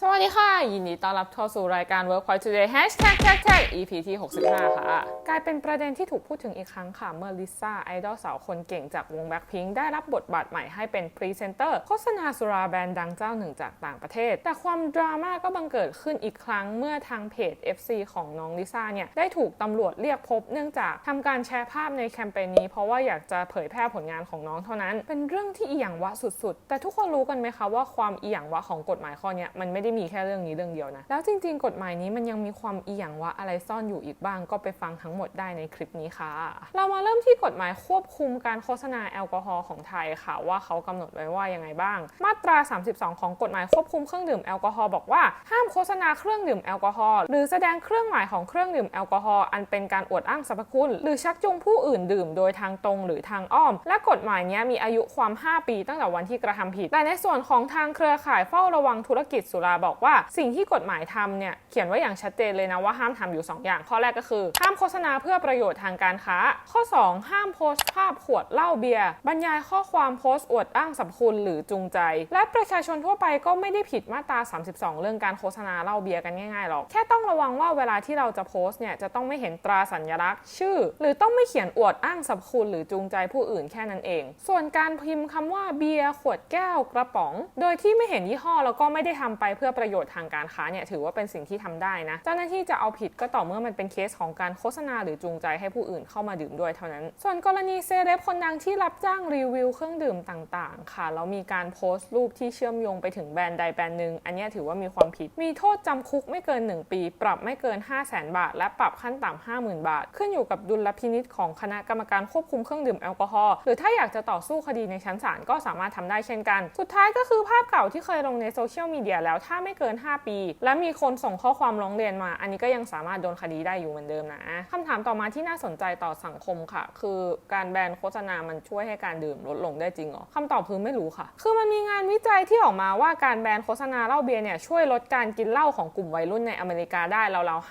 สวัสดีค่ะ ยินดีต้อนรับเข้าสู่รายการ Workpoint Today Hashtag Tag Tag EP ที่ 65 ค่ะ กลายเป็นประเด็นที่ถูกพูดถึงอีกครั้งค่ะ เมื่อลิซ่าไอดอลสาวคนเก่งจากวง Blackpink ได้รับบทบาทใหม่ให้เป็นพรีเซนเตอร์โฆษณาสุราแบรนด์ดังเจ้าหนึ่งจากต่างประเทศ แต่ความดราม่าก็บังเกิดขึ้นอีกครั้งเมื่อทางเพจ FC ของน้องลิซ่าเนี่ย ได้ถูกตำรวจเรียกพบเนื่องจากทำการแชร์ภาพในแคมเปญนี้ เพราะว่าอยากจะเผยแพร่ผลงานของน้องเท่านั้น เป็นเรื่องที่อีหยังวะสุดๆ แต่ทุกคนรู้กันไหมคะว่าความอีหยังวะของกฎหมายข้อนี้มันไม่ได้มีแค่เรื่องนี้เรื่องเดียวนะ แล้วจริง ๆ กฎหมายนี้มันยังมีความอีหยังวะอะไรซ่อนอยู่อีกบ้าง ก็ไปฟังทั้งหมดได้ในคลิปนี้ค่ะ เรามาเริ่มที่กฎหมายควบคุมการโฆษณาแอลกอฮอล์ของไทยค่ะ ว่าเขากำหนดไว้ว่ายังไงบ้าง มาตรา 32 ของกฎหมายควบคุมเครื่องดื่มแอลกอฮอล์บอกว่าห้ามโฆษณาเครื่องดื่มแอลกอฮอล์หรือแสดงเครื่องหมายของเครื่องดื่มแอลกอฮอล์อันเป็นการอวดอ้างสรรพคุณ หรือชักจูงผู้อื่นดื่มโดยทางตรงหรือทางอ้อม และกฎหมายนี้มีอายุความ 5 ปีตั้งแต่วันที่กระทำผิด แต่ในส่วนของทางเครือข่ายเฝ้าระวังธุรกิจสุราบอกว่าสิ่งที่กฎหมายทำเนี่ยเขียนไว้อย่างชัดเจนเลยนะว่าห้ามทำอยู่ 2 อย่าง ข้อแรกก็คือ ห้ามโฆษณาเพื่อประโยชน์ทางการค้า ข้อ 2 ห้ามโพสต์ภาพขวดเหล้าเบียร์บรรยายข้อความโพสต์อวดอ้างสรรพคุณหรือจูงใจ และประชาชนทั่วไปก็ไม่ได้ผิดมาตรา 32 เรื่องการโฆษณาเหล้าเบียร์กันง่ายๆหรอกแค่ต้องระวังว่าเวลาที่เราจะโพสต์เนี่ยจะต้องไม่เห็นตราสัญลักษณ์ ชื่อ หรือต้องไม่เขียนอวดอ้างสรรพคุณหรือจูงใจผู้อื่นแค่นั้นเอง ส่วนการพิมพ์คำว่าเบียร์ขวดแก้วกระป๋อง โดยที่ไม่เห็นยี่ห้อแล้วก็ไม่ได้ทำไปเพื่อประโยชน์ทางการค้าเนี่ยถือว่าเป็นสิ่งที่ทำได้นะเจ้าหน้าที่จะเอาผิดก็ต่อเมื่อมันเป็นเคสของการโฆษณาหรือจูงใจให้ผู้อื่นเข้ามาดื่มด้วยเท่านั้น ส่วนกรณีเซเลบคนดังที่รับจ้างรีวิวเครื่องดื่มต่างๆ ค่ะแล้วมีการโพสต์รูปที่เชื่อมโยงไปถึงแบรนด์ใดแบรนด์หนึ่งอันนี้ถือว่ามีความผิด มีโทษจำคุกไม่เกิน 1 ปี ปรับไม่เกิน 5 0 0 0 0 0บาท และปรับขั้นต่ำ50,000 บาท ขึ้นอยู่กับดุลพินิษของคณะกรรมการควบคุมเครื่องดื่มแอลกอฮอล์หรือถ้าอยากจะต่อสู้คดีในชั้นศาลก็สามารถทำได้เช่นกัน สุดท้ายก็คือภาพเก่าที่เคยลงในโซเชียลมีเดียแล้วถ้าาไม่เกิน 5 ปี และมีคนส่งข้อความร้องเรียนมา อันนี้ก็ยังสามารถโดนคดีได้อยู่เหมือนเดิมนะคำถามต่อมาที่น่าสนใจต่อสังคมค่ะ คือการแบนโฆษณามันช่วยให้การดื่มลดลงได้จริงเหรอคำตอบคือไม่รู้ค่ะ คือมันมีงานวิจัยที่ออกมาว่าการแบนโฆษณาเหล้าเบียร์เนี่ยช่วยลดการกินเหล้าของกลุ่มวัยรุ่นในอเมริกาได้ราวๆ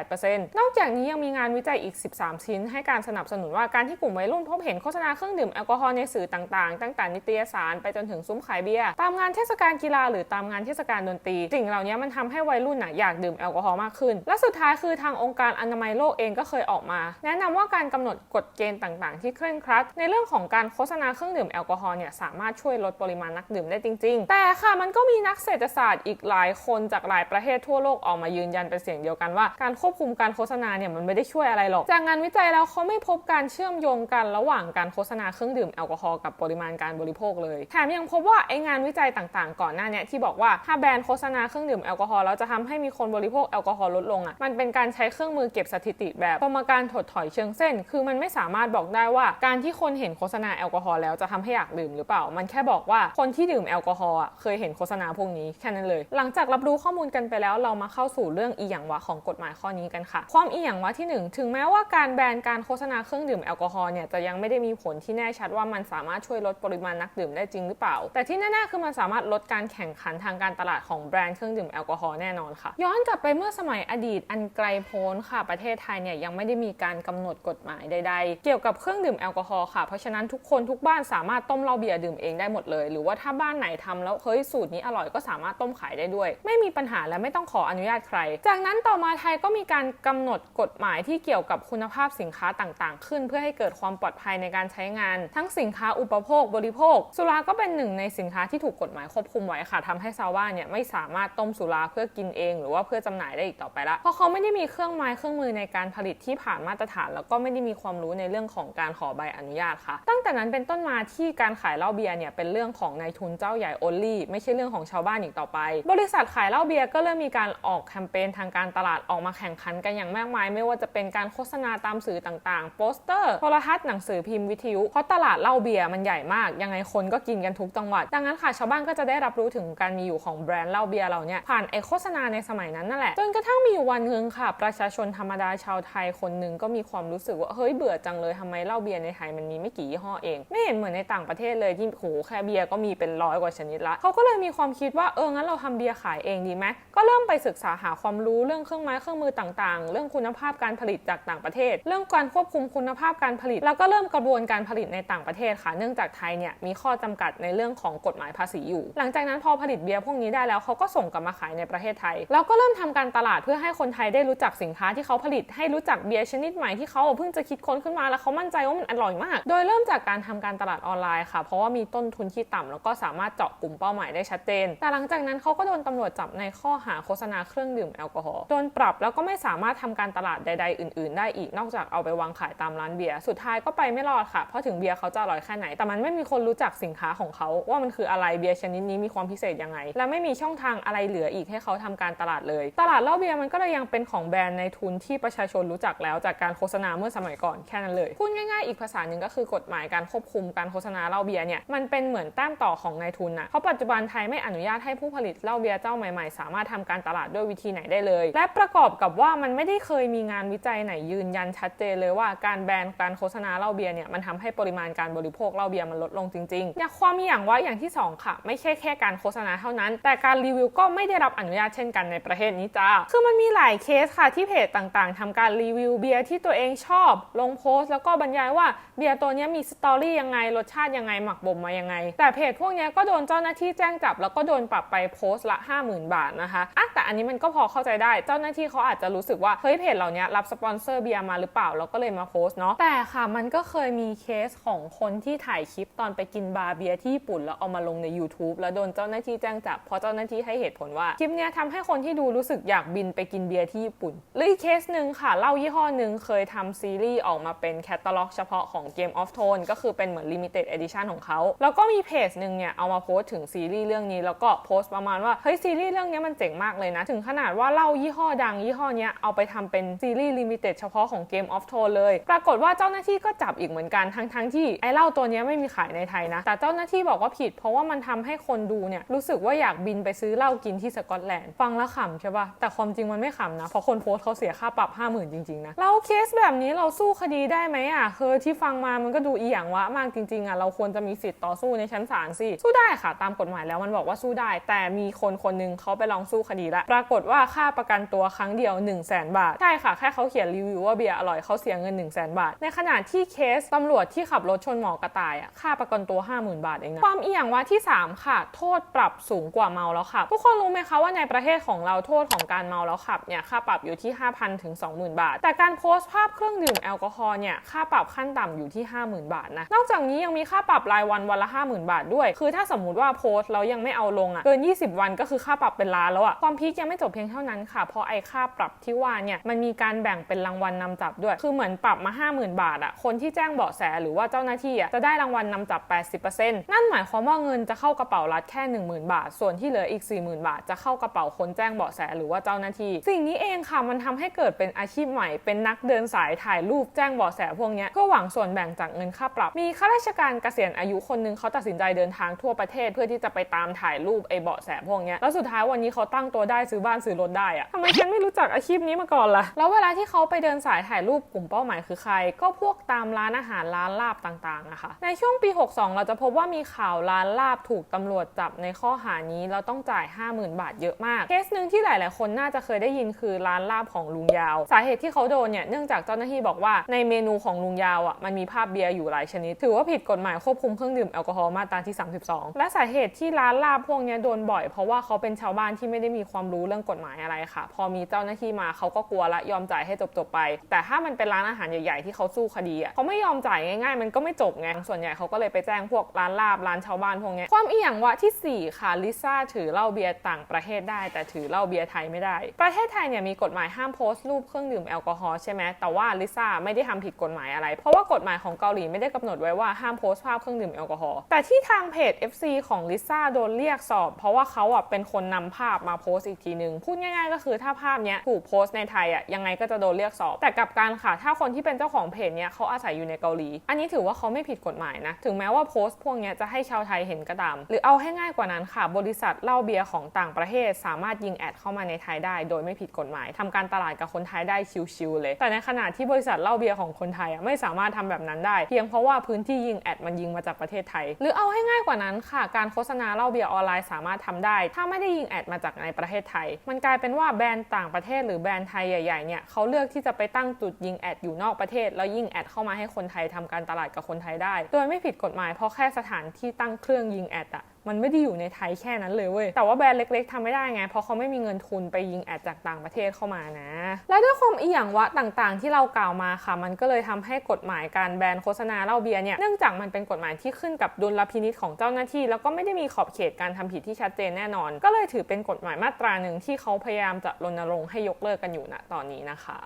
5-8%นอกจากนี้ยังมีงานวิจัยอีก 13 ชิ้น ให้การสนับสนุนว่าการที่กลุ่มวัยรุ่นพบเห็นโฆษณาเครื่องดื่มแอลกอฮอล์ในสื่อต่างๆ ตั้งแต่นิตยสารไปจนถึงซุ้มขายเบียร์ตามงานเทศกาลกีฬาหรือตามงานเทศกาลดนตรี สิ่งเหล่านี้มันทำให้วัยรุ่นน่ะอยากดื่มแอลกอฮอล์มากขึ้น และสุดท้ายคือทางองค์การอนามัยโลกเองก็เคยออกมา แนะนำว่าการกำหนดกฎเกณฑ์ต่างๆ ที่เคร่งครัด ในเรื่องของการโฆษณาเครื่องดื่มแอลกอฮอล์เนี่ยสามารถช่วยลดปริมาณนักดื่มได้จริง ๆ แต่ค่ะมันก็มีนักเศรษฐศาสตร์อีกหลายคนจากหลายประเทศทั่วโลกออกมายืนยันเป็นเสียงเดียวกันว่า การควบคุมการโฆษณาเนี่ยมันไม่ได้ช่วยอะไรหรอก จากงานวิจัยแล้วเขาไม่พบการเชื่อมโยงกันระหว่างการโฆษณาเครื่องดื่มแอลกอฮอล์กับปริมาณการบริโภคเลยแถมยังพบว่าไองานวิจัยต่างๆ ก่อนหน้านี้ที่บอกว่าถ้าแบนโฆษณาเครื่องดื่มแอลกอฮอล์แล้วจะทำให้มีคนบริโภคแอลกอฮอล์ลดลงอะมันเป็นการใช้เครื่องมือเก็บสถิติแบบสมการถดถอยเชิงเส้น คือมันไม่สามารถบอกได้ว่า การที่คนเห็นโฆษณาแอลกอฮอล์แล้วจะทำให้อยากดื่มหรือเปล่า มันแค่บอกว่าคนที่ดื่มแอลกอฮอล์อะเคยเห็นโฆษณาพวกนี้แค่นั้นเลย หลังจากรับรู้ข้อมูลกันไปแล้วเรามาเข้าสู่เรื่องอีหยังวะของกฎหมายข้อนี้กันค่ะ ความอีหยังวะที่หนึ่งถึงแม้ว่าการแบนการโฆษณาเครื่องดื่มแอลกอฮอล์เนี่ยจะยังไม่ได้มีผลที่แน่ชัดว่ามันสามารถช่วยลดปริมาณนักดื่มได้จริงหรือเปล่า แต่ที่แน่ๆคือมันสามารถลดการแข่งขันทางการตลาดของแบรนด์เครื่องดื่มแอลกอฮอล์แน่นอนค่ะ ย้อนกลับไปเมื่อสมัยอดีตอันไกลโพ้นค่ะ ประเทศไทยเนี่ยยังไม่ได้มีการกำหนดกฎหมายใด ๆ เกี่ยวกับเครื่องดื่มแอลกอฮอล์ค่ะ เพราะฉะนั้นทุกคนทุกบ้านสามารถต้มเหล้าเบียร์ดื่มเองได้หมดเลย หรือว่าถ้าบ้านไหนทำแล้วเฮ้ยสูตรนี้อร่อยก็สามารถต้มขายได้ด้วย ไม่มีปัญหาและไม่ต้องขออนุญาตใคร จากนั้นต่อมาไทยก็มีการกำหนดกฎหมายที่เกี่ยวกับคุณภาพสินค้าต่างๆ ขึ้น เพื่อให้เกิดความปลอดภัยในการใช้งาน ทั้งสินค้าอุปโภคบริโภค สุราก็เป็นหนึ่งในสินค้าที่ถูกกฎหมายควบคุมไว้ค่ะทำให้ชาวบ้านเนี่ยไม่สามารถต้มสุราเพื่อกินเอง หรือว่าเพื่อจำหน่ายได้อีกต่อไปละเพราะเขาไม่ได้มีเครื่องไม้เครื่องมือในการผลิตที่ผ่านมาตรฐาน แล้วก็ไม่ได้มีความรู้ในเรื่องของการขอใบอนุญาตค่ะ ตั้งแต่นั้นเป็นต้นมาที่การขายเหล้าเบียร์เนี่ยเป็นเรื่องของนายทุนเจ้าใหญ่ only ไม่ใช่เรื่องของชาวบ้านอีกต่อไป บริษัทขายเหล้าเบียร์ก็เริ่มมีการออกแคมเปญทางการตลาดออกมาแข่งขันกันอย่างมากมาย ไม่ว่าจะเป็นการโฆษณาตามสื่อต่างๆ โปสเตอร์โทรทัศน์หนังสือพิมพ์วิทยุ เพราะตลาดเหล้าเบียร์มันใหญ่มาก ยังไงคนก็กินกันทุกจังหวัด ดังนั้นค่ะชาวบ้านก็จะได้รับรู้ถึงการมีอยู่ของแบรนด์เหล้าเบียร์เราเนี่ยผ่านไอโฆษณาในสมัยนั้นนั่นแหละ จนกระทั่งมีอยู่วันหนึ่งค่ะ ประชาชนธรรมดาชาวไทยคนหนึ่งก็มีความรู้สึกว่าเฮ้ยเบื่อจังเลยทำไมเหล้าเบียร์ในไทยมันมีไม่กี่ยี่ห้อเอง ไม่เห็นเหมือนในต่างประเทศเลยที่โหแค่เบียร์ก็มีเป็นร้อยกว่าชนิดละเขาก็เลยมีความคิดว่าเอองั้นเราทำเบียร์ขายเองดีไหมก็เริ่มไปศึกษาหาความรู้เรื่องเครื่องไม้เครื่องมือต่างๆ เรื่องคุณภาพการผลิตจากต่างประเทศ เรื่องการควบคุมคุณภาพการผลิต แล้วก็เริ่มกระบวนการผลิตในต่างประเทศค่ะ เนื่องจากไทยเนี่ยมีข้อจำกัดในเรื่องของกฎหมายภาษีอยู่ หลังจากนั้นพอผลิตเบียร์พวกนี้ได้แล้วเขาก็ส่งกลับมาขายในประเทศไทย แล้วก็เริ่มทำการตลาดเพื่อให้คนไทยได้รู้จักสินค้าที่เขาผลิตให้รู้จักเบียร์ชนิดใหม่ที่เขาเพิ่งจะคิดค้นขึ้นมาแล้วเขามั่นใจว่ามันอร่อยมาก โดยเริ่มจากการทำการตลาดออนไลน์ค่ะ เพราะว่ามีต้นทุนที่ต่ำแล้วก็สามารถเจาะกลุ่มเป้าหมายได้ชัดเจน แต่หลังจากนั้นเขาก็โดนตำรวจจับในข้อหาโฆษณาเครื่องดื่มแอลกอฮอล์โดนปรับแล้วก็ไม่สามารถทำการตลาดใด ๆ อื่น ๆ ได้อีกนอกจากเอาไปวางขายตามร้านเบียร์สุดท้ายก็ไปไม่รอดค่ะเพราะถึงเบียร์เขาจะอร่อยแค่ไหนแต่มันไม่มีคนรู้จักสินค้าของเขาว่ามันคืออะไรเบียร์ชนิดนี้มีความพิเศษยังไง และไม่มีช่องทางอะไรเหลืออีกให้เขาทำการตลาดเลย ตลาดเหล้าเบียร์มันก็เลยยังเป็นของแบรนด์ในทุนที่ประชาชนรู้จักแล้วจากการโฆษณาเมื่อสมัยก่อนแค่นั้นเลย พูดง่ายๆอีกภาษาหนึ่งก็คือกฎหมายการควบคุมการโฆษณาเหล้าเบียร์เนี่ยมันเป็นเหมือนแต้มต่อของนายทุนนะเพราะปัจจุบันไทยไม่อนุญาตให้ผู้ผลิตเหล้าเบียร์เจ้าใหม่ๆ สามารถทำการตลาดด้วยวิธีไหนได้เลย และประกอบกับว่ามันไม่ได้เคยมีงานวิจัยไหนยืนยันชัดเจนเลยว่าการแบนการโฆษณาเหล้าเบียร์เนี่ยมันทำให้ปริมาณการบริโภคเหล้าเบียร์มันลดลงจริงๆอย่างความมีอย่างว่าอย่างที่สองค่ะ ไม่ใช่แค่การโฆษณาเท่านั้น แต่การรีวิวก็ไม่ได้รับอนุญาตเช่นกันในประเทศนี้จ้า คือมันมีหลายเคสค่ะที่เพจต่างๆทำการรีวิวเบียร์ที่ตัวเองชอบ ลงโพสต์แล้วก็บรรยายว่าเบียร์ตัวนี้มีสตอรี่ยังไง รสชาติยังไง หมักบ่มมายังไง แต่เพจพวกนี้ก็โดนเจ้าหน้าที่แจ้งจับ แล้วก็โดนปรับไปโพสต์ละ 50,000 บาทนะคะอะแต่อันนี้มันก็พอเข้าใจได้ เจ้าหน้าที่เขาอาจจะรู้สึกว่าเฮ้ยเพจเหล่านี้รับสปอนเซอร์เบียร์มาหรือเปล่าแล้วก็เลยมาโพสต์เนาะ แต่ค่ะมันก็เคยมีเคสของคนที่ถ่ายคลิปตอนไปกินบาร์เบียร์ที่ญี่ปุ่นแล้วเอามาลงใน YouTube แล้วโดนเจ้าหน้าที่แจ้งจับเพราะเจ้าหน้าที่ให้เหตุผลว่าคลิปเนี้ยทำให้คนที่ดูรู้สึกอยากบินไปกินเบียร์ที่ญี่ปุ่นหรืออีกเคสหนึ่งค่ะเล้ายี่ห้อหนึ่งเคยทำซีรีส์ออกมาเป็นแคตตาล็อกเฉพาะของ Game of Thrones ก็คือเป็นเหมือน Limited Edition ของเขาแล้วก็มีเพจหนึ่งเนี่ยเอามาโพสต์ถึงซีรีส์เรื่องนี้แล้วก็โพสต์ประมาณว่าเฮ้ยซีรีส์เรื่องนี้มันเจ๋งมากเลยนะ ถึงขนาดว่าเล้ายี่ห้อดังยี่ห้อเนี้ยเอาไปทำเป็นซีรีส์ Limited เฉพาะของ Game of Thrones เลย ปรากฏว่าเจ้าหน้าที่ก็จับอีกเหมือนกันทั้งทั้งๆที่ไอ้เหล้าตัวนี้ไม่มีขายในไทยนะ แต่เจ้าหน้าที่บอกว่าผิด เพราะว่ามันทำให้คนดูเนี่ยรู้สึกว่าอยากบินไปซื้อเหล้ากินที่สกอตแลนด์ฟังแล้วขำใช่ปะแต่ความจริงมันไม่ขำนะ เพราะคนโพสต์เขาเสียค่าปรับ 50,000 จริง ๆ นะ เราเคสแบบนี้เราสู้คดีได้ไหมอะคือที่ฟังมามันก็ดูอีหยังวะมากจริง ๆอะเราควรจะมีสิทธิ์ต่อสู้ในชั้นศาลสิสู้ได้ค่ะ ตามกฎหมายแล้วมันบอกว่าสู้ได้ แต่มีคนคนหนึงเขาไปลองสู้คดีล้วปรากฏว่าค่าประกันตัวครั้งเดียว 1 0 0 0 0แบาทใช่ค่ะแค่เขาเขียนรีวิวว่าเบียร์อร่อยเขาเสียเงิน 1 0 0 0 0แบาท ในขณะที่เคสตำรวจที่ขับรถชนหมอกระต่ายอะค่าประกันตัว 50,000 บาทเองนะความอีหยังวะที่ 3 ค่ะ โทษปรับสูงกว่าเมาแล้วขับ ทุกคนรู้ไหมคะว่าในประเทศของเราโทษของการเมาแล้วขับเนี่ยค่าปรับอยู่ที่ 5,000 ถึง 20,000 บาท แต่การโพสต์ภาพเครื่องดื่มแอลกอฮอล์เนี่ยค่าปรับขั้นต่ำอยู่ที่ 50,000 บาทนะนอกจากนี้ยังมีค่าปรับรายวันวันละ 50,000 บาทด้วย คือถ้าสมมุติว่าโพสต์แล้วยังไม่เอาลงอะเกิน 20 วันก็คือค่าปรับเป็นล้านแล้วอะความพีคยังไม่จบเพียงเท่านั้นค่ะเพราะไอ้ค่าปรับที่ว่าเนี่ยมันมีการแบ่งเป็นรางวัลนำจับด้วย คือเหมือนปรับมา 50,000 บาทอะคนที่แจ้งเบาะแสหรือว่าเจ้าหน้าที่อะจะได้รางวัลนำจับ 80%นั่นหมายความว่าเงินจะเข้ากระเป๋ารัฐแค่ 10,000 บาท ส่วนที่เหลืออีก40,000 บาท จะเข้ากระเป๋าคนแจ้งเบาะแสหรือว่าเจ้าหน้าที่ สิ่งนี้เองค่ะมันทำให้เกิดเป็นอาชีพใหม่ เป็นนักเดินสายถ่ายรูปแจ้งเบาะแสพวกนี้ก็หวังส่วนแบ่งจากเงินค่าปรับ มีข้าราชการเกษียณอายุคนหนึงเขาตัดสินใจเดินทางทั่วประเทศ เพื่อที่จะไปตามถ่ายรูปไอ้เบาะแสพวกนี้แล้วสุดท้ายวันนี้เขาตั้งตัวได้ซื้อบ้านซื้อรถได้อะทำไมฉันไม่รู้จักอาชีพนี้มาก่อนล่ะแล้วเวลาที่เขาไปเดินสายถ่ายรูปกลุ่มเป้าหมายคือใคร ก็พวกตามร้านอาหารร้านลาบต่างๆอะคะในช่วงปี 62 เราจะพบว่ามีข่าวร้านลาบถูกตำรวจจับในข้อหานี้แล้วต้องจ่าย 50,000 บาทเยอะมากเคสหนึ่งที่หลาย ๆ คนน่าจะเคยได้ยินคือร้านลาบของลุงยาว สาเหตุที่เขาโดนเนี่ยเนื่องจากเจ้าหน้าที่บอกว่าในเมนูของลุงยาวอะมันมีภาพเบียร์อยู่หลายชนิด ถือว่าผิดกฎหมายควบคุมเครื่องดื่มแอลกอฮอล์มาตราที่ 32 และสาเหตุที่ร้านลาบพวกเนี้ยโดนบ่อย เพราะว่าเขาเป็นชาวบ้านที่ไม่ได้มีความรู้เรื่องกฎหมายอะไรค่ะ พอมีเจ้าหน้าที่มาเขาก็กลัวละยอมจ่ายให้จบ ๆ ไป แต่ถ้ามันเป็นร้านอาหารใหญ่ ๆ ที่เขาสู้คดีอะเขาไม่ยอมจ่ายง่าย ๆ มันก็ไม่จบไงส่วนใหญ่เขาก็เลยไปแจ้งพวกร้านลาบร้านชาวบ้านพวกเนี้ยความอีหยังวะที่สี่ค่ะลิซ่าถือเหล้าเบียร์ต่างประเทศได้ แต่ถือเหล้าเบียร์ไทยไม่ได้ ประเทศไทยเนี่ยมีกฎหมายห้ามโพสต์รูปเครื่องดื่มแอลกอฮอล์ใช่ไหมแต่ว่าลิซ่าไม่ได้ทำผิดกฎหมายอะไร เพราะว่ากฎหมายของเกาหลีไม่ได้กำหนดไว้ว่าห้ามโพสต์ภาพเครื่องดื่มแอลกอฮอล์แต่ที่ทางเพจ FC ของลิซ่าโดนเรียกสอบ เพราะว่าเขาอะเป็นคนนำภาพมาโพสต์อีกทีนึงพูดง่ายๆ ก็คือถ้าภาพเนี้ยถูกโพสต์ในไทยอะยังไงก็จะโดนเรียกสอบ แต่กับกันค่ะถ้าคนที่เป็นเจ้าของเพจเนี้ยเขาอาศัยอยู่ในเกาหลี อันนี้ถือว่าเขาไม่ผิดกฎหมายนะถึงแม้ว่าโพสต์พวกเนี้ยจะให้ชาวไทยเห็นก็ตามหรือเอาให้ง่ายกว่านั้นค่ะ บริษัทเล้าเบียร์ของต่างประเทศ สามารถยิงแอดเข้ามาในไทยได้ โดยไม่ผิดกฎหมายทำการตลาดกับคนไทยได้ชิวๆเลย แต่ในขณะที่บริษัทเหล้าเบียร์ของคนไทยอะไม่สามารถทำแบบนั้นได้ เพียงเพราะว่าพื้นที่ยิงแอดมันยิงมาจากประเทศไทย หรือเอาให้ง่ายกว่านั้นค่ะ การโฆษณาเหล้าเบียร์ออนไลน์สามารถทำได้ ถ้าไม่ได้ยิงแอดมาจากในประเทศไทย มันกลายเป็นว่าแบรนด์ต่างประเทศหรือแบรนด์ไทยใหญ่ๆเนี่ยเขาเลือกที่จะไปตั้งจุดยิงแอดอยู่นอกประเทศ แล้วยิงแอดเข้ามาให้คนไทยทำการตลาดกับคนไทยได้ โดยไม่ผิดกฎหมายเพราะแค่สถานที่ตั้งเครื่องยิงแอดอะ มันไม่ได้อยู่ในไทยแค่นั้นเลยเว้ย แต่ว่าแบรนด์เล็ก ๆทำไม่ได้ไง เพราะเขาไม่มีเงินทุนไปยิงแอดจากต่างประเทศเข้ามานะ และด้วยความอีหยังวะต่างๆ ที่เรากล่าวมาค่ะ มันก็เลยทำให้กฎหมายการแบนโฆษณาเหล้าเบียร์เนี่ย เนื่องจากมันเป็นกฎหมายที่ขึ้นกับดุลพินิจของเจ้าหน้าที่ แล้วก็ไม่ได้มีขอบเขตการทำผิดที่ชัดเจนแน่นอน ก็เลยถือเป็นกฎหมายมาตราหนึ่งที่เขาพยายามจะรณรงค์ให้ยกเลิกกันอยู่ณตอนนี้นะคะ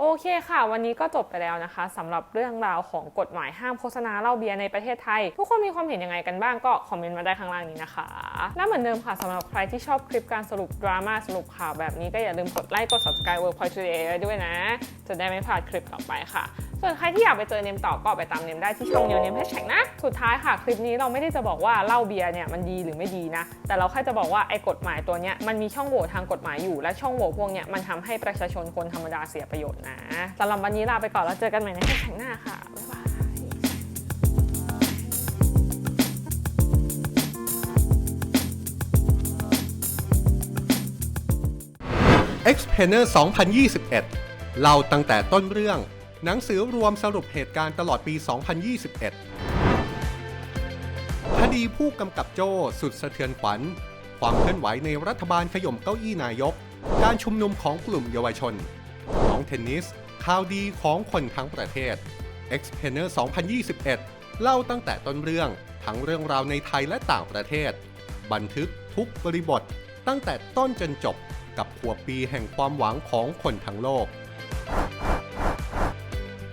โอเคค่ะ วันนี้ก็จบไปแล้วนะคะสำหรับเรื่องราวของกฎหมายห้ามโฆษณาเหล้าเบียร์ในประเทศไทย ทุกคนมีความเห็นยังไงกันบ้างก็คอมเมนต์มาได้ข้างล่างนี้นะคะและเหมือนเดิมค่ะสำหรับใครที่ชอบคลิปการสรุปดราม่าสรุปข่าวแบบนี้ก็อย่าลืมกดไลค์กด subscribe Workpoint Today ไว้ด้วยนะ จะได้ไม่พลาดคลิปต่อไปค่ะ ส่วนใครที่อยากไปเจอเนมต่อก็ไปตามเนมได้ที่ช่องเนมเนมแฮชแท็กนะ สุดท้ายค่ะ คลิปนี้เราไม่ได้จะบอกว่าเหล้าเบียร์เนี่ยมันดีหรือไม่ดีนะ แต่เราแค่จะบอกว่าไอ้กฎหมายตัวเนี้ยมันมีช่องโหว่ทางกฎหมายอยู่ และช่องโหว่พวกเนี้ยมันทำให้ประชาชนคนธรรมดาเสียประโยชน์นะสำหรับวันนี้ลาไปก่อนแล้วเจอกันใหม่ในแฮชแท็กหน้าค่ะ e x p a n e r 2021 เล่าตั้งแต่ต้นเรื่อง หนังสือรวมสรุปเหตุการณ์ตลอดปี 2021 คดีผู้กำกับโจ้สุดสะเทือนขวัญ ความเคลื่อนไหวในรัฐบาลขย่มเก้าอี้นายก การชุมนุมของกลุ่มเยาวชน น้องเทนนิส ข่าวดีของคนทั้งประเทศ e x p a n e r 2021 เล่าตั้งแต่ต้นเรื่องทั้งเรื่องราวในไทยและต่างประเทศ บันทึกทุกบริบทตั้งแต่ต้นจนจบ กับขวบปีแห่งความหวังของคนทั้งโลก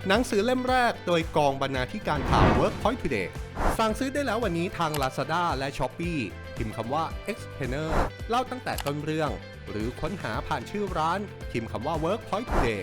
หนังสือเล่มแรกโดยกองบรรณาธิการข่าว Workpoint Today สั่งซื้อได้แล้ววันนี้ทาง Lazada และ Shopee พิมพ์คำว่า Expander เล่าตั้งแต่ต้นเรื่อง หรือค้นหาผ่านชื่อร้าน พิมพ์คำว่า Workpoint Today